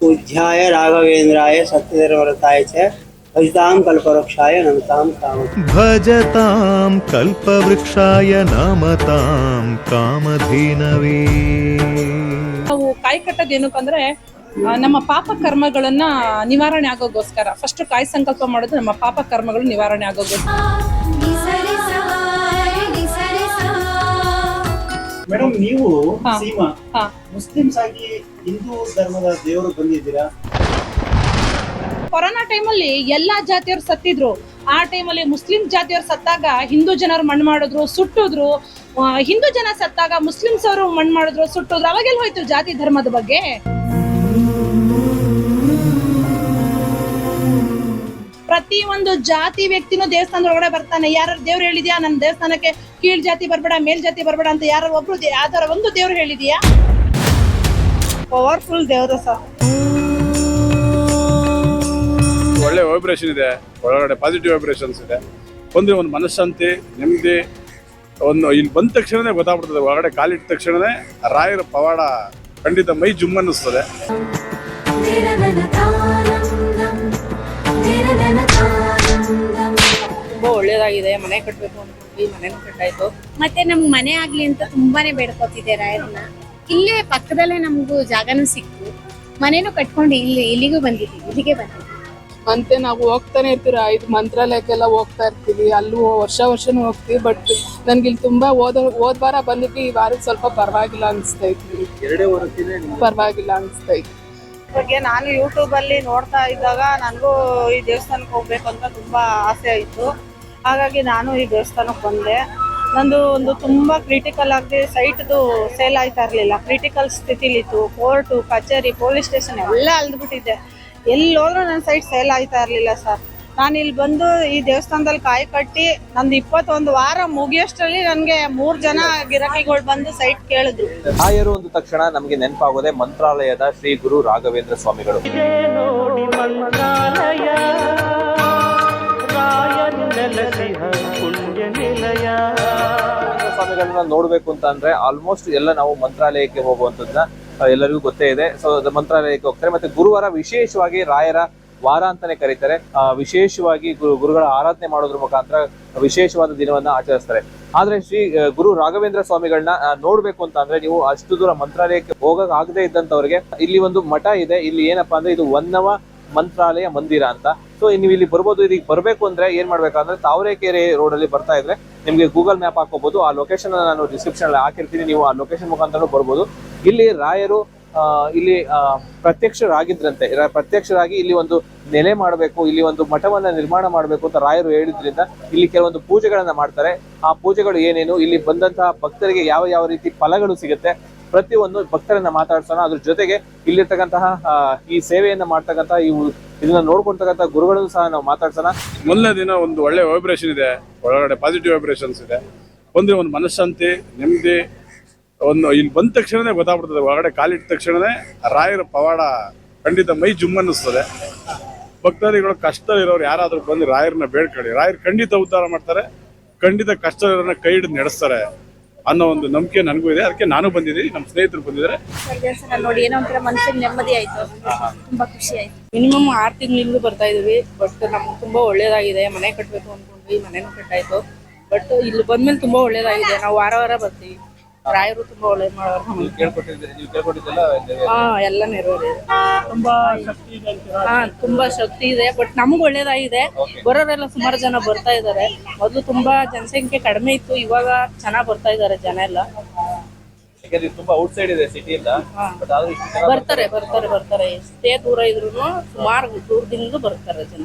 ಪೂಜ್ಯಾಯ ರಾಘವೇಂದ್ರಾಯ ಸತ್ಯಧರ್ಮರತಾಯ ಚ ಭಜತಾಂ ಕಲ್ಪವೃಕ್ಷಾಯ ನಮತಾಂ ಕಾಮ. ಭಜತಾಂ ಕಲ್ಪವೃಕ್ಷಾಯ ನಮತಾಂ ಕಾಮಧೀನವೇ. ನಾವು ಕಾಯಿ ಕಟ್ಟೋದು ಏನಕ್ಕಂದ್ರೆ ನಮ್ಮ ಪಾಪ ಕರ್ಮಗಳನ್ನ ನಿವಾರಣೆ ಆಗೋಗೋಸ್ಕರ. ಫಸ್ಟ್ ಕಾಯಿ ಸಂಕಲ್ಪ ಮಾಡೋದು ನಮ್ಮ ಪಾಪ ಕರ್ಮಗಳು ನಿವಾರಣೆ ಆಗೋಗೋಸ್ಕರ. ಮೇಡಮ್ ನೀವು ಹಾ. ಸೀಮಾ ಹಾ. ಮುಸ್ಲಿಮ್ಸ್ ಆಗಿ ಹಿಂದೂ ಧರ್ಮದ ದೇವರು ಬಂದಿದ್ದೀರಾ? ಕೊರೋನಾ ಟೈಮಲ್ಲಿ ಎಲ್ಲಾ ಜಾತಿಯವರು ಸತ್ತಿದ್ರು. ಆ ಟೈಮಲ್ಲಿ ಮುಸ್ಲಿಂ ಜಾತಿಯವರು ಸತ್ತಾಗ ಹಿಂದೂ ಜನರು ಮಣ್ಣು ಮಾಡಿದ್ರು ಸುಟ್ಟಿದ್ರು. ಆ, ಹಿಂದೂ ಜನ ಸತ್ತಾಗ ಮುಸ್ಲಿಮ್ಸ್ ಅವರು ಮಣ್ಣು ಮಾಡಿದ್ರು ಸುಟ್ಟಿದ್ರು. ಅವಾಗೆಲ್ಲ ಹೋಯ್ತು ಜಾತಿ ಧರ್ಮದ ಬಗ್ಗೆ? ಪ್ರತಿ ಒಂದು ಜಾತಿ ವ್ಯಕ್ತಿನೂ ದೇವಸ್ಥಾನದ ಒಳಗಡೆ ಬರ್ತಾನೆ. ಯಾರು ದೇವ್ರು ಹೇಳಿದ್ಯಾ? ನನ್ನ ದೇವಸ್ಥಾನಕ್ಕೆ ಕೀಳ್ ಜಾತಿ ಬರಬೇಡ ಮೇಲ್ ಜಾತಿ ಬರಬೇಡ ಅಂತ ಯಾರು ಒಬ್ರು ಯಾವ್ದಾರ ಒಂದು ದೇವ್ರು ಹೇಳಿದ್ಯಾ? ಪವರ್ಫುಲ್ ದೇವ್ರು ಸರ್. ಒಳ್ಳೆ ವೈಬ್ರೇಷನ್ ಇದೆ. ಒಳಗಡೆ ಪಾಸಿಟಿವ್ ವೈಬ್ರೇಷನ್ಸ್ ಇದೆ. ಒಂದು ಒಂದು ಮನಃಶಾಂತಿ ನೆಮ್ಮದಿ ಒಂದು ಇಲ್ಲಿ ಬಂದ ತಕ್ಷಣನೇ ಗೊತ್ತಾಗ್ಬಿಡ್ತದೆ. ಒಳಗಡೆ ಕಾಲಿಟ್ಟ ತಕ್ಷಣನೇ ರಾಯರ ಪವಾಡ ಖಂಡಿತ ಮೈ ಜುಮ್ ಅನ್ನಿಸ್ತದೆ ತುಂಬಾ ಒಳ್ಳೇದಾಗಿದೆ ಮನೆ ಕಟ್ಟಬೇಕು ಅನ್ಕೊಂಡ್ವಿ ಮನೆನೂ ಕಟ್ಟಾಯ್ತು. ಮತ್ತೆ ನಮ್ಗೆ ಮನೆ ಆಗ್ಲಿ ಅಂತ ತುಂಬಾನೇ ಬೇಡ್ಕೊತಿದ್ದೆ ರಾಯರನ್ನ. ಇಲ್ಲೇ ಪಕ್ಕದಲ್ಲೇ ನಮಗೂ ಜಾಗನೂ ಸಿಕ್ತು. ಮನೇನು ಕಟ್ಕೊಂಡು ಇಲ್ಲಿ ಇಲ್ಲಿಗೂ ಬಂದಿದ್ದೀವಿ ಇಲ್ಲಿಗೆ ಬಂದಿದ್ದೀವಿ. ಮತ್ತೆ ನಾವು ಹೋಗ್ತಾನೆ ಇರ್ತೀವಿ ಇದು ಮಂತ್ರಾಲಯಕ್ಕೆಲ್ಲ ಹೋಗ್ತಾ ಇರ್ತೀವಿ. ಅಲ್ಲೂ ವರ್ಷ ವರ್ಷನೂ ಹೋಗ್ತೀವಿ ಬಟ್ ನನ್ಗೆ ಇಲ್ಲಿ ತುಂಬಾ ಓದ ಹೋದ್ ವಾರ ಬಂದಿದ್ವಿ ಈ ವಾರ ಸ್ವಲ್ಪ ಪರವಾಗಿಲ್ಲ ಅನಿಸ್ತೈತಿ ಎರಡೇ ಪರವಾಗಿಲ್ಲ ಪರವಾಗಿಲ್ಲ ಅನಿಸ್ತೈತಿ ಬಗ್ಗೆ ನಾನು ಯೂಟ್ಯೂಬ್ ಅಲ್ಲಿ ನೋಡ್ತಾ ಇದ್ದಾಗ ನನಗೂ ಈ ದೇವಸ್ಥಾನಕ್ಕೆ ಹೋಗ್ಬೇಕು ಅಂತ ತುಂಬಾ ಆಸೆ ಆಯಿತು ಹಾಗಾಗಿ ನಾನು ಈ ದೇವಸ್ಥಾನಕ್ಕೆ ಬಂದೆ. ನಂದು ಒಂದು ತುಂಬಾ ಕ್ರಿಟಿಕಲ್ ಆಗಿ ಸೈಟ್ದು ಸೇಲ್ ಆಯ್ತಾ ಇರಲಿಲ್ಲ. ಕ್ರಿಟಿಕಲ್ ಸ್ಥಿತಿಲಿತ್ತು ಕೋರ್ಟು ಕಚೇರಿ ಪೊಲೀಸ್ ಸ್ಟೇಷನ್ ಎಲ್ಲ ಅಲ್ದ್ಬಿಟ್ಟಿದ್ದೆ. ಎಲ್ಲಿ ಹೋದ್ರೂ ನನ್ನ ಸೈಟ್ ಸೇಲ್ ಆಯ್ತಾ ಇರಲಿಲ್ಲ ಸರ್ ನಾನು ಇಲ್ಲಿ ಬಂದು ಈ ದೇವಸ್ಥಾನದಲ್ಲಿ ಕಾಯಿ ಕಟ್ಟಿ ನಂದು ಇಪ್ಪತ್ತೊಂದು ವಾರ ಮುಗಿಯೋಷ್ಟರಲ್ಲಿ ನನಗೆ ಮೂರು ಜನ ಗಿರಾಕಿಗಳು ಬಂದು ಸೈಟ್ ಕೇಳಿದ್ರು. ರಾಯರು ಒಂದು ತಕ್ಷಣ ನಮಗೆ ನೆನಪಾಗೋದೆ ಮಂತ್ರಾಲಯದ ಶ್ರೀ ಗುರು ರಾಘವೇಂದ್ರ ಸ್ವಾಮಿಗಳು. ಸ್ವಾಮಿಗಳನ್ನ ನೋಡ್ಬೇಕು ಅಂತ ಅಂದ್ರೆ ಆಲ್ಮೋಸ್ಟ್ ಎಲ್ಲ ನಾವು ಮಂತ್ರಾಲಯಕ್ಕೆ ಹೋಗುವಂತದ್ನ ಎಲ್ಲರಿಗೂ ಗೊತ್ತೇ ಇದೆ. ಸೊ ಮಂತ್ರಾಲಯಕ್ಕೆ ಹೋಗ್ತಾರೆ. ಮತ್ತೆ ಗುರುವಾರ ವಿಶೇಷವಾಗಿ ರಾಯರ ವಾರ ಅಂತಾನೆ ಕರೀತಾರೆ. ವಿಶೇಷವಾಗಿ ಗುರು- ಗುರುಗಳ ಆರಾಧನೆ ಮಾಡೋದ್ರ ಮುಖಾಂತರ ವಿಶೇಷವಾದ ದಿನವನ್ನ ಆಚರಿಸ್ತಾರೆ. ಆದ್ರೆ ಶ್ರೀ ಗುರು ರಾಘವೇಂದ್ರ ಸ್ವಾಮಿಗಳನ್ನ ನೋಡ್ಬೇಕು ಅಂತ ಅಂದ್ರೆ ನೀವು ಅಷ್ಟು ದೂರ ಮಂತ್ರಾಲಯಕ್ಕೆ ಹೋಗಕ್ ಆಗದೆ ಇದ್ದಂತವ್ರಿಗೆ ಇಲ್ಲಿ ಒಂದು ಮಠ ಇದೆ. ಇಲ್ಲಿ ಏನಪ್ಪಾ ಅಂದ್ರೆ ಇದು ಒನ್ನವ ಮಂತ್ರಾಲಯ ಮಂದಿರ ಅಂತ. ಸೊ ನೀವು ಇಲ್ಲಿ ಬರ್ಬೋದು ಇದೀಗ ಬರ್ಬೇಕು ಅಂದ್ರೆ ಏನ್ ಮಾಡ್ಬೇಕಂದ್ರೆ ತಾವರೆಕೆರೆ ರೋಡ್ ಅಲ್ಲಿ ಬರ್ತಾ ಇದ್ರೆ ನಿಮ್ಗೆ ಗೂಗಲ್ ಮ್ಯಾಪ್ ಹಾಕೋಬಹುದು ಆ ಲೊಕೇಶನ್ ನಾನು ಡಿಸ್ಕ್ರಿಪ್ಷನ್ ಅಲ್ಲಿ ಹಾಕಿರ್ತೀನಿ. ನೀವು ಆ ಲೊಕೇಶನ್ ಮುಖಾಂತರ ಬರ್ಬೋದು. ಇಲ್ಲಿ ರಾಯರು ಇಲ್ಲಿ ಪ್ರತ್ಯಕ್ಷರಾಗಿದ್ರಂತೆ. ಪ್ರತ್ಯಕ್ಷರಾಗಿ ಇಲ್ಲಿ ಒಂದು ನೆಲೆ ಮಾಡಬೇಕು, ಇಲ್ಲಿ ಒಂದು ಮಠವನ್ನ ನಿರ್ಮಾಣ ಮಾಡಬೇಕು ಅಂತ ರಾಯರು ಹೇಳಿದ್ರಿಂದ ಇಲ್ಲಿ ಕೆಲವೊಂದು ಪೂಜೆಗಳನ್ನ ಮಾಡ್ತಾರೆ. ಆ ಪೂಜೆಗಳು ಏನೇನು? ಇಲ್ಲಿ ಬಂದಂತಹ ಭಕ್ತರಿಗೆ ಯಾವ ಯಾವ ರೀತಿ ಫಲಗಳು ಸಿಗುತ್ತೆ? ಪ್ರತಿಯೊಂದು ಭಕ್ತರನ್ನ ಮಾತಾಡ್ಸೋಣ. ಅದ್ರ ಜೊತೆಗೆ ಇಲ್ಲಿರ್ತಕ್ಕಂತಹ ಈ ಸೇವೆಯನ್ನ ಮಾಡ್ತಕ್ಕಂತಹ ಇವು ಇದನ್ನ ನೋಡ್ಕೊಂತಕ್ಕಂತ ಗುರುಗಳನ್ನು ಸಹ ನಾವು ಮಾತಾಡ್ಸೋಣ. ಮೊದಲನೇ ದಿನ ಒಂದು ಒಳ್ಳೆ ವೈಬ್ರೇಷನ್ ಇದೆ. ಒಳಗಡೆ ಪಾಸಿಟಿವ್ ವೈಬ್ರೇಷನ್ಸ್ ಇದೆ. ಬಂದ್ರೆ ಒಂದು ಮನಃಶಾಂತಿ, ನೆಮ್ಮದಿ ಒಂದು ಇಲ್ಲಿ ಬಂದ ತಕ್ಷಣನೇ ಗೊತ್ತಾಗ್ಬಿಡ್ತದೆ. ಒಳಗಡೆ ಕಾಲಿಟ್ಟ ತಕ್ಷಣನೇ ರಾಯರ ಪವಾಡ ಖಂಡಿತ ಮೈ ಜುಮ್ ಅನ್ನಿಸ್ತದೆ ಭಕ್ತಾದಿಗಳು ಕಷ್ಟ ಇರೋರು ಯಾರಾದರೂ ಬಂದು ರಾಯರನ್ನ ಬೇಡ್ಕೊಳ್ಳಿ. ರಾಯರು ಖಂಡಿತ ಉದ್ಧಾರ ಮಾಡ್ತಾರೆ. ಖಂಡಿತ ಕಷ್ಟ ಇರೋರನ್ನ ಕೈ ಹಿಡಿದು ನಡೆಸ್ತಾರೆ ಅನ್ನೋ ಒಂದು ನಂಬಿಕೆ ನನಗೂ ಇದೆ. ಅದಕ್ಕೆ ನಾನು ಬಂದಿದ್ದೀನಿ. ನಮ್ಮ ಸ್ನೇಹಿತರು ಬಂದಿದ್ದಾರೆ. ದೇವಸ್ಥಾನ ನೋಡಿ ಏನೋ ಒಂಥರ ಮನಸ್ಸಿಗೆ ನೆಮ್ಮದಿ ಆಯ್ತು. ತುಂಬಾ ಖುಷಿ ಆಯ್ತು. ಮಿನಿಮಮ್ ಆರು ತಿಂಗಳಿಂದ ಬರ್ತಾ ಇದೀವಿ ಬಟ್ ನಮ್ಗೆ ತುಂಬಾ ಒಳ್ಳೇದಾಗಿದೆ. ಮನೆ ಕಟ್ಟಬೇಕು ಅನ್ಕೊಂಡ್ವಿ. ಮನೆನೂ ಕಟ್ಟಾಯ್ತು. ಬಟ್ ಇಲ್ಲಿ ಬಂದ್ಮೇಲೆ ತುಂಬಾ ಒಳ್ಳೇದಾಗಿದೆ. ನಾವು ವಾರ ವಾರ ಬರ್ತೀವಿ. ರಾಯರು ತುಂಬಾ ಒಳ್ಳೆ ಮಾಡೋರು ನಮ್ಗೆ. ಕೇಳ್ಕೊಟ್ಟಿದ್ದೆ ನೀವು ಕೇಳ್ಕೊಟ್ಟಿದ್ದೆಲ್ಲ ಹಾ ಎಲ್ಲ ನೆರವೇರಿ ತುಂಬಾ ಹಾ ತುಂಬಾ ಶಕ್ತಿ ಇದೆ ಬಟ್ ನಮ್ಗೆ ಒಳ್ಳೇದಾಗಿದೆ. ಬರೋರೆಲ್ಲ ಸುಮಾರು ಜನ ಬರ್ತಾ ಇದಾರೆ. ಮೊದಲು ತುಂಬಾ ಜನಸಂಖ್ಯೆ ಕಡಿಮೆ ಇತ್ತು ಇವಾಗ ಚೆನ್ನಾಗಿ ಬರ್ತಾ ಇದಾರೆ ಜನ ಎಲ್ಲ. ಯಾಕಂದ್ರೆ ಇದು ತುಂಬಾ ಔಟ್ ಸೈಡ್ ಇದೆ ಸಿಟಿಯಿಂದ ಹಾ. ಬಟ್ ಆದ್ರೂ ಇಷ್ಟು ಜನ ಬರ್ತಾರೆ ಬರ್ತಾರೆ. ಬರ್ತಾರೆ ಎಷ್ಟೇ ದೂರ ಇದ್ರು ಸುಮಾರು ದೂರದಿಂದ ಬರ್ತಾರೆ ಜನ.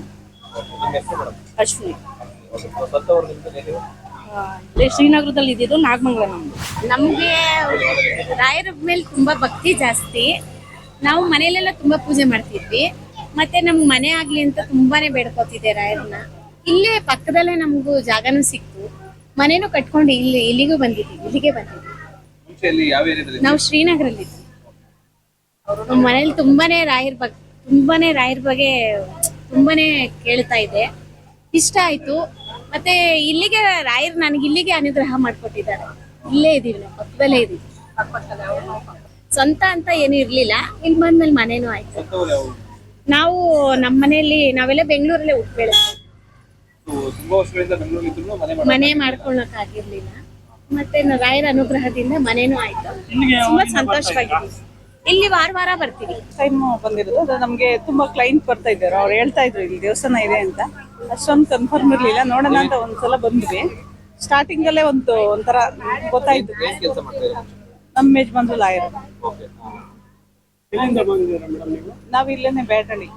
ನಿಮ್ಮ ಹೆಸರು ಮೇಡಮ್? ಅಶ್ವಿನಿ. ಸ್ವಂತ ಇಲ್ಲೇ ಶ್ರೀನಗರದಲ್ಲಿ ಇದ್ದಿದ್ದು ನಾಗಮಂಗಲ ನಮ್ದು. ನಮಗೆ ರಾಯರ ಮೇಲೆ ತುಂಬಾ ಭಕ್ತಿ ಜಾಸ್ತಿ. ನಾವು ಮನೆಯಲ್ಲೆಲ್ಲ ತುಂಬಾ ಪೂಜೆ ಮಾಡ್ತಿದ್ವಿ. ಮತ್ತೆ ನಮ್ಗೆ ಮನೆ ಆಗ್ಲಿ ಅಂತ ತುಂಬಾನೇ ಬೇಡ್ಕೋತಿದ್ದೆ ರಾಯರನ್ನ. ಇಲ್ಲೇ ಪಕ್ಕದಲ್ಲೇ ನಮಗೂ ಜಾಗನೂ ಸಿಕ್ತು. ಮನೇನು ಕಟ್ಕೊಂಡು ಇಲ್ಲಿ ಇಲ್ಲಿಗೂ ಬಂದಿದ್ದೀವಿ ಇಲ್ಲಿಗೆ ಏರಿಯಾದಲ್ಲಿ ನಾವು ಶ್ರೀನಗರಲ್ಲಿ ನಮ್ಮ ಮನೇಲಿ ತುಂಬಾನೇ ರಾಯರ್ ಬಗ್ಗೆ ತುಂಬಾನೇ ರಾಯರ್ ಬಗ್ಗೆ ತುಂಬಾನೇ ಕೇಳ್ತಾ ಇದೆ ಇಷ್ಟ ಆಯ್ತು. ಮತ್ತೆ ಇಲ್ಲಿಗೆ ರಾಯರ್ ನನಗೆ ಇಲ್ಲಿಗೆ ಅನುಗ್ರಹ ಮಾಡ್ಕೊಟ್ಟಿದ್ದಾರೆ. ಇಲ್ಲೇ ಇದೀವಿ ನಾವು ಪಕ್ಕದಲ್ಲೇ ಇದೀವಿ. ಸ್ವಂತ ಅಂತ ಏನು ಇರ್ಲಿಲ್ಲ ಇಲ್ಲಿ ಬಂದ್ಮೇಲೆ ಮನೇನೂ ಆಯ್ತು. ನಾವು ನಮ್ಮ ಮನೆಯಲ್ಲಿ ನಾವೆಲ್ಲ ಬೆಂಗಳೂರಲ್ಲೇ ಹುಟ್ಟು ಬೆಳೆದ್ವಿ ಇದ್ರು ಮನೆ ಮಾಡಿ ಮನೆ ಮಾಡ್ಕೊಳಕ್ ಆಗಿರ್ಲಿಲ್ಲ ಮತ್ತೆ ರಾಯರ ಅನುಗ್ರಹದಿಂದ ಮನೇನೂ ಆಯ್ತು. ತುಂಬಾ ಸಂತೋಷವಾಗಿದೆ ಇಲ್ಲಿ ವಾರ ವಾರ ಬರ್ತೀವಿ. ಟೈಮ್ ಬಂದಿರೋದು ನಮಗೆ ತುಂಬಾ ಕ್ಲೈಂಟ್ ಬರ್ತಾ ಇದ್ದಾರೆ. ಅವ್ರು ಹೇಳ್ತಾ ಇದ್ರು ಇಲ್ಲಿ ದೇವಸ್ಥಾನ ಇದೆ ಅಂತ. ಅಷ್ಟೊಂದು ಕನ್ಫರ್ಮ್ ಇರ್ಲಿಲ್ಲ. ನೋಡೋಣ ಅಂತ ಒಂದ್ಸಲ ಬಂದ್ವಿ. ಸ್ಟಾರ್ಟಿಂಗ್ ಅಲ್ಲೇ ಒಂದು ಒಂಥರ ಗೊತ್ತಾಯ್ತು. ನಮ್ಮ ಯಜಮಾನ್ರು ಲಾಯರ್ ನೀವು? ನಾವ್ ಇಲ್ಲೇನೆ ಬೇಟಳಿ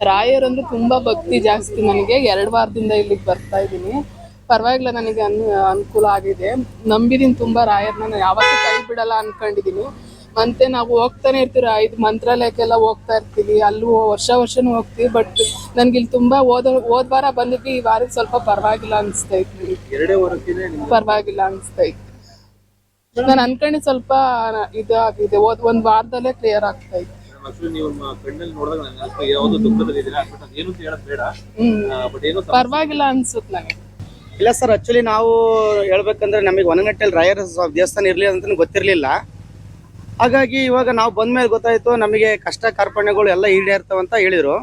ರಾಯರ್ ಅಂದ್ರೆ ತುಂಬಾ ಭಕ್ತಿ ಜಾಸ್ತಿ ನನಗೆ. ಎರಡು ವಾರದಿಂದ ಇಲ್ಲಿಗೆ ಬರ್ತಾ ಇದ್ದೀನಿ. ಪರವಾಗಿಲ್ಲ ನನಗೆ ಅನ್ ಅನುಕೂಲ ಆಗಿದೆ. ನಂಬಿದೀನಿ ತುಂಬಾ ರಾಯರ್ನ. ನಾನು ಯಾವತ್ತೂ ಕೈ ಬಿಡಲ್ಲ ಅನ್ಕೊಂಡಿದೀನಿ. ಮತ್ತೆ ನಾವು ಹೋಗ್ತಾನೆ ಇರ್ತೀವಿ ಇದು ಮಂತ್ರಾಲಯಕ್ಕೆಲ್ಲ ಹೋಗ್ತಾ ಇರ್ತೀವಿ. ಅಲ್ಲೂ ವರ್ಷ ವರ್ಷನೂ ಹೋಗ್ತೀವಿ ಬಟ್ ನನ್ಗೆ ಇಲ್ಲಿ ತುಂಬಾ ಓದ ಹೋದ್ ವಾರ ಬಂದಿದ್ವಿ ಈ ವಾರ ಸ್ವಲ್ಪ ಪರವಾಗಿಲ್ಲ ಅನಿಸ್ತೈತಿ ಎರಡೇ ಪರವಾಗಿಲ್ಲ ಅನಿಸ್ತಾ ಇತ್ತು. ಅನಿಸ್ತೈತಿ ನಾನು ಅನ್ಕೊಂಡೆ ಸ್ವಲ್ಪ ಇದು ಆಗಿದೆ ಓದ್ ಒಂದ್ ವಾರದಲ್ಲೇ ಕ್ಲಿಯರ್ ಆಗ್ತಾ ಇತ್ತು. ನೀವು ನಿಮ್ಮ ನೋಡಿದಾಗ ನನಗೆ ಅನ್ಸ್ತು ಯಾವ್ದೋ ದುಃಖದಲ್ಲಿ ಇದ್ದೀರಾ ಬಟ್ ಅಂತ ಹೇಳೋದು ಬೇಡ. ಬಟ್ ಏನೋ ಪರವಾಗಿಲ್ಲ ಅನ್ಸುತ್ತೆ ನನಗೆ. ಇಲ್ಲ ಸರ್ ಆಕ್ಚುಲಿ ನಾವು ಹೇಳ್ಬೇಕಂದ್ರೆ ನಮಗೆ ಒನಗಟ್ಟಲ್ಲಿ ರಾಯರ ದೇವಸ್ಥಾನ ಇರಲಿ ಅಂತ ಗೊತ್ತಿರಲಿಲ್ಲ. ಹಾಗಾಗಿ ಇವಾಗ ನಾವು ಬಂದ ಮೇಲೆ ಗೊತ್ತಾಯ್ತು, ನಮಗೆ ಕಷ್ಟ ಕಾರ್ಪಣ್ಯಗಳು ಎಲ್ಲ ಈಡೇರ್ತವೆ ಅಂತ ಹೇಳಿದ್ರು.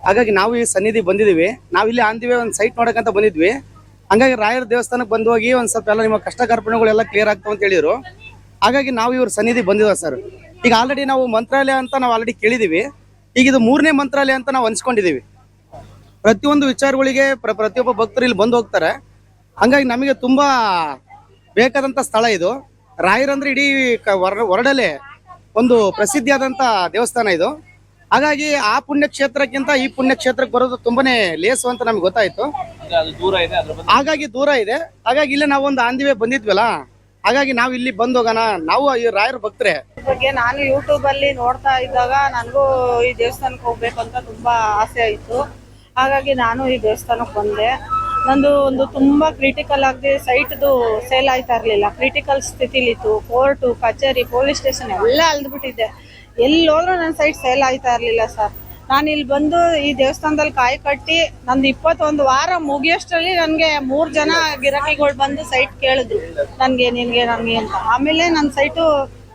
ಹಾಗಾಗಿ ನಾವು ಈ ಸನ್ನಿಧಿ ಬಂದಿದ್ದೀವಿ. ನಾವು ಇಲ್ಲಿ ಆಂದಿವೆ ಒಂದು ಸೈಟ್ ನೋಡಕ್ಕಂತ ಬಂದಿದ್ವಿ. ಹಂಗಾಗಿ ರಾಯರ ದೇವಸ್ಥಾನಕ್ಕೆ ಬಂದು ಹೋಗಿ ಒಂದು ಸ್ವಲ್ಪ ಎಲ್ಲ ನಿಮ್ಮ ಕಷ್ಟ ಕಾರ್ಪಣ್ಯಗಳೆಲ್ಲ ಕ್ಲಿಯರ್ ಆಗ್ತವೆ ಅಂತ ಹೇಳಿದ್ರು. ಹಾಗಾಗಿ ನಾವು ಇವ್ರ ಸನ್ನಿಧಿ ಬಂದಿದ್ದೇವೆ ಸರ್. ಈಗ ಆಲ್ರೆಡಿ ನಾವು ಮಂತ್ರಾಲಯ ಅಂತ ನಾವು ಆಲ್ರೆಡಿ ಕೇಳಿದ್ದೀವಿ. ಈಗ ಇದು ಮೂರನೇ ಮಂತ್ರಾಲಯ ಅಂತ ನಾವು ಅನ್ಸ್ಕೊಂಡಿದ್ದೀವಿ ಪ್ರತಿಯೊಂದು ವಿಚಾರಗಳಿಗೆ ಪ್ರ ಪ್ರತಿಯೊಬ್ಬ ಭಕ್ತರು ಇಲ್ಲಿ ಬಂದು ಹೋಗ್ತಾರೆ. ಹಂಗಾಗಿ ನಮಗೆ ತುಂಬಾ ಬೇಕಾದಂತ ಸ್ಥಳ ಇದು. ರಾಯರಂದ್ರೆ ಇಡೀ ಕ- ಹೊರ- ಹೊರಡಲೆ ಒಂದು ಪ್ರಸಿದ್ಧಿಯಾದಂತ ದೇವಸ್ಥಾನ ಇದು. ಹಾಗಾಗಿ ಆ ಪುಣ್ಯಕ್ಷೇತ್ರಕ್ಕಿಂತ ಈ ಪುಣ್ಯಕ್ಷೇತ್ರಕ್ಕೆ ಬರೋದು ತುಂಬಾನೇ ಲೇಸು ಅಂತ ನಮ್ಗೆ ಗೊತ್ತಾಯ್ತು. ಅದು ದೂರ ಇದೆ ಅದ್ರ ಬಗ್ಗೆ ಹಾಗಾಗಿ ದೂರ ಇದೆ. ಹಾಗಾಗಿ ಇಲ್ಲಿ ನಾವು ಒಂದು ಆಂದಿವೆ ಬಂದಿದ್ವಲ್ಲ ಹಾಗಾಗಿ ನಾವು ಇಲ್ಲಿ ಬಂದ್ ಹೋಗೋಣ. ನಾವು ಈ ರಾಯರ ಭಕ್ತರೇ. ಬಗ್ಗೆ ನಾನು ಯೂಟ್ಯೂಬ್ ಅಲ್ಲಿ ನೋಡ್ತಾ ಇದ್ದಾಗ ನನಗೂ ಈ ದೇವಸ್ಥಾನಕ್ಕೆ ಹೋಗ್ಬೇಕು ಅಂತ ತುಂಬಾ ಆಸೆ ಆಯ್ತು. ಹಾಗಾಗಿ ನಾನು ಈ ದೇವಸ್ಥಾನಕ್ಕೆ ಬಂದೆ. ನಂದು ಒಂದು ತುಂಬಾ ಕ್ರಿಟಿಕಲ್ ಆಗಿ ಸೈಟ್ದು ಸೇಲ್ ಆಯ್ತಾ ಇರಲಿಲ್ಲ. ಕ್ರಿಟಿಕಲ್ ಸ್ಥಿತಿಲಿತ್ತು ಕೋರ್ಟು ಕಚೇರಿ ಪೊಲೀಸ್ ಸ್ಟೇಷನ್ ಎಲ್ಲ ಅಲ್ದ್ಬಿಟ್ಟಿದ್ದೆ. ಎಲ್ಲಿ ಹೋದ್ರೂ ನನ್ನ ಸೈಟ್ ಸೇಲ್ ಆಯ್ತಾ ಇರಲಿಲ್ಲ ಸರ್ ನಾನು ಇಲ್ಲಿ ಬಂದು ಈ ದೇವಸ್ಥಾನದಲ್ಲಿ ಕಾಯಿ ಕಟ್ಟಿ ನಂದು ಇಪ್ಪತ್ತೊಂದು ವಾರ ಮುಗಿಯೋಷ್ಟರಲ್ಲಿ ನನಗೆ ಮೂರು ಜನ ಗಿರಾಕಿಗಳು ಬಂದು ಸೈಟ್ ಕೇಳಿದ್ರು. ನನಗೆ, ನಿನಗೆ ನನಗೆ ಅಂತ. ಆಮೇಲೆ ನನ್ನ ಸೈಟು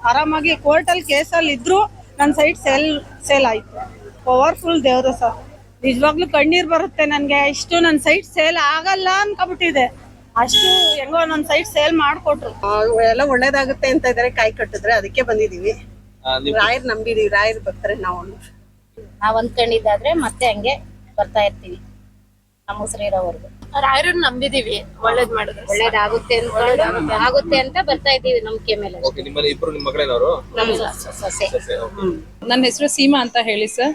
ಆರಾಮಾಗಿ ಕೋರ್ಟಲ್ಲಿ ಕೇಸಲ್ಲಿ ಇದ್ದರೂ ನನ್ನ ಸೈಟ್ ಸೇಲ್ ಸೇಲ್ ಆಯಿತು. ಪವರ್ಫುಲ್ ದೇವರು ಸರ್ ನಿಜವಾಗ್ಲೂ ಕಣ್ಣೀರ್ ಬರುತ್ತೆ ನನಗೆ. ಇಷ್ಟು ನನ್ನ ಸೈಟ್ ಸೇಲ್ ಆಗಲ್ಲ ಅನ್ಕೊಬಿಟ್ಟಿದೆ ಅಷ್ಟು ಹೆಂಗೋ ನನ್ನ ಸೈಟ್ ಸೇಲ್ ಮಾಡ್ಕೊಟ್ರು. ಎಲ್ಲ ಒಳ್ಳೇದಾಗುತ್ತೆ ಅಂತ ಇದಾರೆ ಕಾಯಿ ಕಟ್ಟಿದ್ರೆ ಅದಕ್ಕೆ ಬಂದಿದೀವಿ. ನೀವು ರಾಯರ್ ನಂಬಿದೀವಿ ರಾಯರ್ ಬರ್ತಾರೆ ನಾವು. ನಾವ್ ಅಂದ್ಕೊಂಡಿದ್ದಾದ್ರೆ ಮತ್ತೆ ಹಂಗೆ ಬರ್ತಾ ಇರ್ತೀವಿ ನಮ್ಮ ಉಸಿರು ಇರೋವರೆಗೂ ರಾಯರನ್ನ ನಂಬಿದೀವಿ. ಒಳ್ಳೇದ್ ಮಾಡಿದ್ರೆ. ಒಳ್ಳೇದಾಗುತ್ತೆ ಅನ್ಕೊಂಡು ಆಗುತ್ತೆ ಅಂತ ಬರ್ತಾ ಇದ್ದೀವಿ ನಂಬಿಕೆ ಮೇಲೆ. ಓಕೆ ಇಬ್ರು ನಿಮ್ಮ ಮಗಳೇನವರು? ಸೊಸೆ, ನನ್ನ ಹೆಸರು ಸೀಮಾ ಅಂತ ಹೇಳಿ ಸರ್.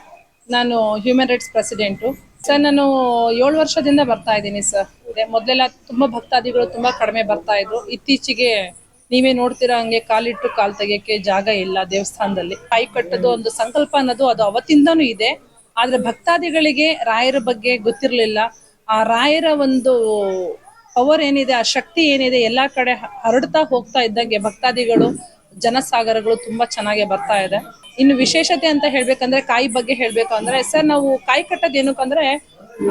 ನಾನು ಹ್ಯೂಮನ್ ರೈಟ್ಸ್ ಪ್ರೆಸಿಡೆಂಟು ಸರ್ ನಾನು ಏಳು ವರ್ಷದಿಂದ ಬರ್ತಾ ಇದ್ದೀನಿ ಸರ್ ಇದೆ, ಮೊದಲೆಲ್ಲ ತುಂಬಾ ಭಕ್ತಾದಿಗಳು ತುಂಬಾ ಕಡಿಮೆ ಬರ್ತಾ ಇದ್ರು. ಇತ್ತೀಚೆಗೆ ನೀವೇ ನೋಡ್ತೀರಾ ಹಂಗೆ ಕಾಲಿಟ್ಟು ಕಾಲ್ ತೆಗೆಯೋಕೆ ಜಾಗ ಇಲ್ಲ ದೇವಸ್ಥಾನದಲ್ಲಿ. ಕೈ ಕಟ್ಟೋದು ಒಂದು ಸಂಕಲ್ಪ ಅನ್ನೋದು ಅದು ಅವತ್ತಿಂದನೂ ಇದೆ. ಆದರೆ ಭಕ್ತಾದಿಗಳಿಗೆ ರಾಯರ ಬಗ್ಗೆ ಗೊತ್ತಿರಲಿಲ್ಲ. ಆ ರಾಯರ ಒಂದು ಪವರ್ ಏನಿದೆ, ಆ ಶಕ್ತಿ ಏನಿದೆ, ಎಲ್ಲಾ ಕಡೆ ಹರಡ್ತಾ ಹೋಗ್ತಾ ಇದ್ದಂಗೆ ಭಕ್ತಾದಿಗಳು. ಜನಸಾಗರಗಳು ತುಂಬಾ ಚೆನ್ನಾಗಿ ಬರ್ತಾ ಇದೆ. ಇನ್ನು ವಿಶೇಷತೆ ಅಂತ ಹೇಳ್ಬೇಕಂದ್ರೆ ಕಾಯಿ ಬಗ್ಗೆ ಹೇಳ್ಬೇಕು ಅಂದ್ರೆ, ಸರ್ ನಾವು ಕಾಯಿ ಕಟ್ಟೋದು ಏನಕ್ಕಂದ್ರೆ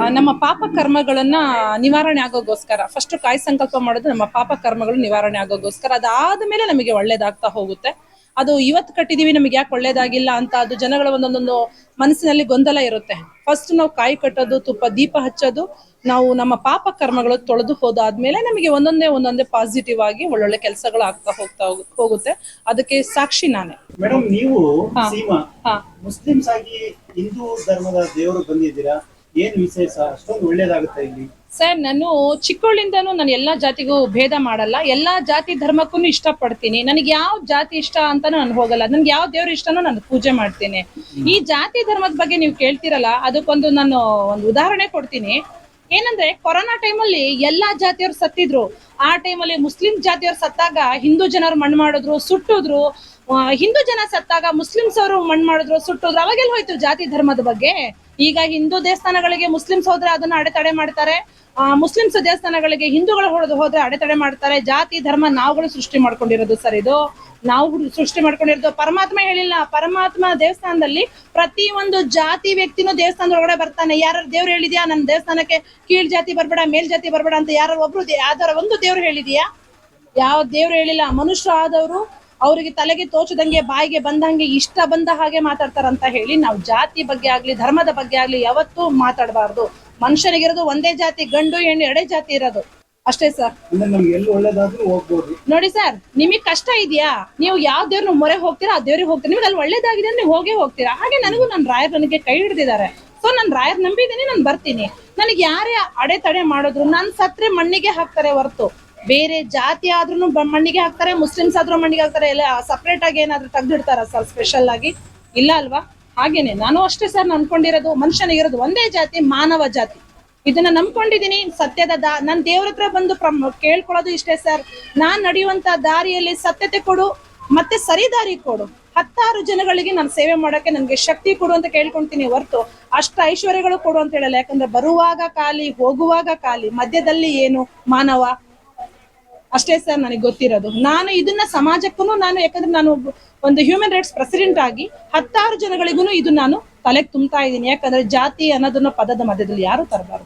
ನಮ್ಮ ಪಾಪ ಕರ್ಮಗಳನ್ನ ನಿವಾರಣೆ ಆಗೋಗೋಸ್ಕರ ಫಸ್ಟ್ ಕಾಯಿ ಸಂಕಲ್ಪ ಮಾಡೋದು ನಮ್ಮ ಪಾಪ ಕರ್ಮಗಳು ನಿವಾರಣೆ ಆಗೋಗೋಸ್ಕರ, ಅದಾದ ಮೇಲೆ ನಮಗೆ ಒಳ್ಳೇದಾಗ್ತಾ ಹೋಗುತ್ತೆ. ಅದು ಇವತ್ತು ಕಟ್ಟಿದೀವಿ, ನಮಗೆ ಯಾಕೆ ಒಳ್ಳೇದಾಗಿಲ್ಲ ಅಂತ ಅದು ಜನಗಳ ಒಂದೊಂದೊಂದು ಮನಸ್ಸಿನಲ್ಲಿ ಗೊಂದಲ ಇರುತ್ತೆ. ಫಸ್ಟ್ ನಾವು ಕಾಯಿ ಕಟ್ಟೋದು, ತುಪ್ಪ, ದೀಪ ಹಚ್ಚೋದು ನಾವು ನಮ್ಮ ಪಾಪ ಕರ್ಮಗಳು ತೊಳೆದು ಹೋದಾದ್ಮೇಲೆ ನಮಗೆ ಒಂದೊಂದೇ ಒಂದೊಂದೇ ಪಾಸಿಟಿವ್ ಆಗಿ ಒಳ್ಳೊಳ್ಳೆ ಕೆಲಸಗಳು ಆಗ್ತಾ ಹೋಗ್ತಾ ಹೋಗು- ಹೋಗುತ್ತೆ. ಅದಕ್ಕೆ ಸಾಕ್ಷಿ ನಾನೇ. ಮೇಡಮ್ ನೀವು ಮುಸ್ಲಿಮ್ಸ್ ಆಗಿ ಹಿಂದೂ ಧರ್ಮದ ದೇವರು ಬಂದಿದ್ದೀರಾ? ಏನ್ ವಿಶೇಷ? ಅಷ್ಟೊಂದು ಒಳ್ಳೇದಾಗುತ್ತೆ ಇಲ್ಲಿ. ಸರ್ ನಾನು ಚಿಕ್ಕವಳಿಂದನೂ ನಾನು ಎಲ್ಲಾ ಜಾತಿಗೂ ಭೇದ ಮಾಡಲ್ಲ. ಎಲ್ಲಾ ಜಾತಿ ಧರ್ಮಕ್ಕೂ ಇಷ್ಟಪಡ್ತೀನಿ. ನನಗೆ ಯಾವ ಜಾತಿ ಇಷ್ಟ ಅಂತಾನೂ ನಾನು ಹೋಗಲ್ಲ. ನನ್ಗೆ ಯಾವ ದೇವ್ರ ಇಷ್ಟನೋ ನಾನು ಪೂಜೆ ಮಾಡ್ತೀನಿ. ಈ ಜಾತಿ ಧರ್ಮದ ಬಗ್ಗೆ ನೀವು ಕೇಳ್ತಿರಲ್ಲ ಅದಕ್ಕೊಂದು ನಾನು ಒಂದು ಉದಾಹರಣೆ ಕೊಡ್ತೀನಿ. ಏನಂದ್ರೆ ಕೊರೋನಾ ಟೈಮಲ್ಲಿ ಎಲ್ಲಾ ಜಾತಿಯವರು ಸತ್ತಿದ್ರು. ಆ ಟೈಮಲ್ಲಿ ಮುಸ್ಲಿಂ ಜಾತಿಯವರು ಸತ್ತಾಗ ಹಿಂದೂ ಜನರು ಮಣ್ಣು ಮಾಡಿದ್ರು, ಸುಟ್ಟಿದ್ರು. ಹಿಂದೂ ಜನ ಸತ್ತಾಗ ಮುಸ್ಲಿಮ್ಸ್ ಅವರು ಮಣ್ಣು ಮಾಡಿದ್ರು, ಸುಟ್ಟಿದ್ರು. ಅವಾಗೆಲ್ಲ ಹೋಯ್ತು ಜಾತಿ ಧರ್ಮದ ಬಗ್ಗೆ. ಈಗ ಹಿಂದೂ ದೇವಸ್ಥಾನಗಳಿಗೆ ಮುಸ್ಲಿಮ್ಸ್ ಹೋದ್ರೆ ಅದನ್ನ ಅಡೆತಡೆ ಮಾಡ್ತಾರೆ. ಮುಸ್ಲಿಮ್ಸ್ ದೇವಸ್ಥಾನಗಳಿಗೆ ಹಿಂದೂಗಳು ಹೊಡೆದು ಹೋದ್ರೆ ಅಡೆತಡೆ ಮಾಡ್ತಾರೆ. ಜಾತಿ, ಧರ್ಮ ನಾವುಗಳು ಸೃಷ್ಟಿ ಮಾಡ್ಕೊಂಡಿರೋದು ಸರ್ ಇದು. ನಾವು ಸೃಷ್ಟಿ ಮಾಡ್ಕೊಂಡಿರೋದು. ಪರಮಾತ್ಮ ಹೇಳಿಲ್ಲ. ಪರಮಾತ್ಮ ದೇವಸ್ಥಾನದಲ್ಲಿ ಪ್ರತಿ ಒಂದು ಜಾತಿ ವ್ಯಕ್ತಿನೂ ದೇವಸ್ಥಾನದ ಒಳಗಡೆ ಬರ್ತಾನೆ. ಯಾರು ದೇವ್ರು ಹೇಳಿದ್ಯಾ? ನನ್ನ ದೇವಸ್ಥಾನಕ್ಕೆ ಕೀಳ್ ಜಾತಿ ಬರ್ಬೇಡ, ಮೇಲ್ ಜಾತಿ ಬರ್ಬೇಡ ಅಂತ ಯಾರು ಒಬ್ರು ಯಾವ್ದಾರ ಒಂದು ದೇವ್ರು ಹೇಳಿದ್ಯಾ? ಯಾವ ದೇವ್ರು ಹೇಳಿಲ್ಲ. ಮನುಷ್ಯ ಆದವರು ಅವರಿಗೆ ತಲೆಗೆ ತೋಚದಂಗೆ ಬಾಯಿಗೆ ಬಂದಂಗೆ ಇಷ್ಟ ಬಂದ ಹಾಗೆ ಮಾತಾಡ್ತಾರಂತ ಹೇಳಿ ನಾವು ಜಾತಿ ಬಗ್ಗೆ ಆಗ್ಲಿ ಧರ್ಮದ ಬಗ್ಗೆ ಆಗ್ಲಿ ಯಾವತ್ತೂ ಮಾತಾಡಬಾರ್ದು. ಮನುಷ್ಯನಿಗಿರೋದು ಒಂದೇ ಜಾತಿ ಗಂಡು ಹೆಣ್ಣು ಎರಡೇ ಜಾತಿ ಇರೋದು. ಅಷ್ಟೇ ಸರ್. ನೋಡಿ ಸರ್ ನಿಮಗೆ ಕಷ್ಟ ಇದೆಯಾ? ನೀವು ಯಾವ ದೇವ್ರನ್ನ ಮೊರೆ ಹೋಗ್ತೀರಾ ಆ ದೇವ್ರಿಗೆ ಹೋಗ್ತೀರಾ? ನಿಮ್ಗೆ ಅಲ್ಲಿ ಒಳ್ಳೇದಾಗಿದೆ ಅಂದ್ರೆ ನೀವು ಹೋಗೇ ಹೋಗ್ತೀರಾ? ಹಾಗೆ ನನಗೂ ನನ್ನ ರಾಯರ್ ನನಗೆ ಕೈ ಹಿಡಿದಿದ್ದಾರೆ. ಸೊ ನಾನು ರಾಯರ್ ನಂಬಿದ್ದೀನಿ ನಾನು ಬರ್ತೀನಿ. ನನಗೆ ಯಾರೇ ಅಡೆತಡೆ ಮಾಡಿದ್ರು ನನ್ನ ಸತ್ರೆ ಮಣ್ಣಿಗೆ ಹಾಕ್ತಾರೆ ಹೊರತು. ಬೇರೆ ಜಾತಿ ಆದ್ರೂ ಮಣ್ಣಿಗೆ ಹಾಕ್ತಾರೆ, ಮುಸ್ಲಿಮ್ಸ್ ಆದ್ರೂ ಮಣ್ಣಿಗೆ ಹಾಕ್ತಾರೆ, ಎಲ್ಲ ಸಪ್ರೇಟ್ ಆಗಿ ಏನಾದ್ರೂ ತೆಗ್ದಿಡ್ತಾರ ಸರ್ ಸ್ಪೆಷಲ್ ಆಗಿ? ಇಲ್ಲ ಅಲ್ವಾ? ಹಾಗೇನೆ, ನಾನು ಅಷ್ಟೇ ಸರ್ ನಂಬ್ಕೊಂಡಿರೋದು ಮನುಷ್ಯನಿಗಿರೋದು ಒಂದೇ ಜಾತಿ, ಮಾನವ ಜಾತಿ. ಇದನ್ನ ನಂಬ್ಕೊಂಡಿದೀನಿ, ಸತ್ಯದ ದಾ ನನ್ ದೇವ್ರ ಹತ್ರ ಬಂದು ಕೇಳ್ಕೊಳ್ಳೋದು ಇಷ್ಟೇ ಸರ್ ನಾನ್ ನಡೆಯುವಂತ ದಾರಿಯಲ್ಲಿ ಸತ್ಯತೆ ಕೊಡು, ಮತ್ತೆ ಸರಿ ದಾರಿ ಕೊಡು. ಹತ್ತಾರು ಜನಗಳಿಗೆ ನಾನು ಸೇವೆ ಮಾಡೋಕೆ ನನಗೆ ಶಕ್ತಿ ಕೊಡು ಅಂತ ಕೇಳ್ಕೊಂತೀನಿ ಹೊರ್ತು, ಅಷ್ಟು ಐಶ್ವರ್ಯಗಳು ಕೊಡು ಅಂತ ಹೇಳಲ್ಲ. ಯಾಕಂದ್ರೆ ಬರುವಾಗ ಖಾಲಿ, ಹೋಗುವಾಗ ಖಾಲಿ, ಮಧ್ಯದಲ್ಲಿ ಏನು ಮಾನವ? ಅಷ್ಟೇ ಸರ್ ನನಗೆ ಗೊತ್ತಿರೋದು. ನಾನು ಇದನ್ನ ಸಮಾಜಕ್ಕೂ ನಾನು ಯಾಕಂದ್ರೆ ನಾನು ಒಂದು ಹ್ಯೂಮನ್ ರೈಟ್ಸ್ ಪ್ರೆಸಿಡೆಂಟ್ ಆಗಿ ಹತ್ತಾರು ಜನಗಳಿಗೂ ಇದು ನಾನು ತಲೆಗೆ ತುಂಬ್ತಾ ಇದ್ದೀನಿ. ಯಾಕಂದ್ರೆ ಜಾತಿ ಅನ್ನೋದನ್ನ ಪದದ ಮಧ್ಯದಲ್ಲಿ ಯಾರು ತರಬಾರ್ದು.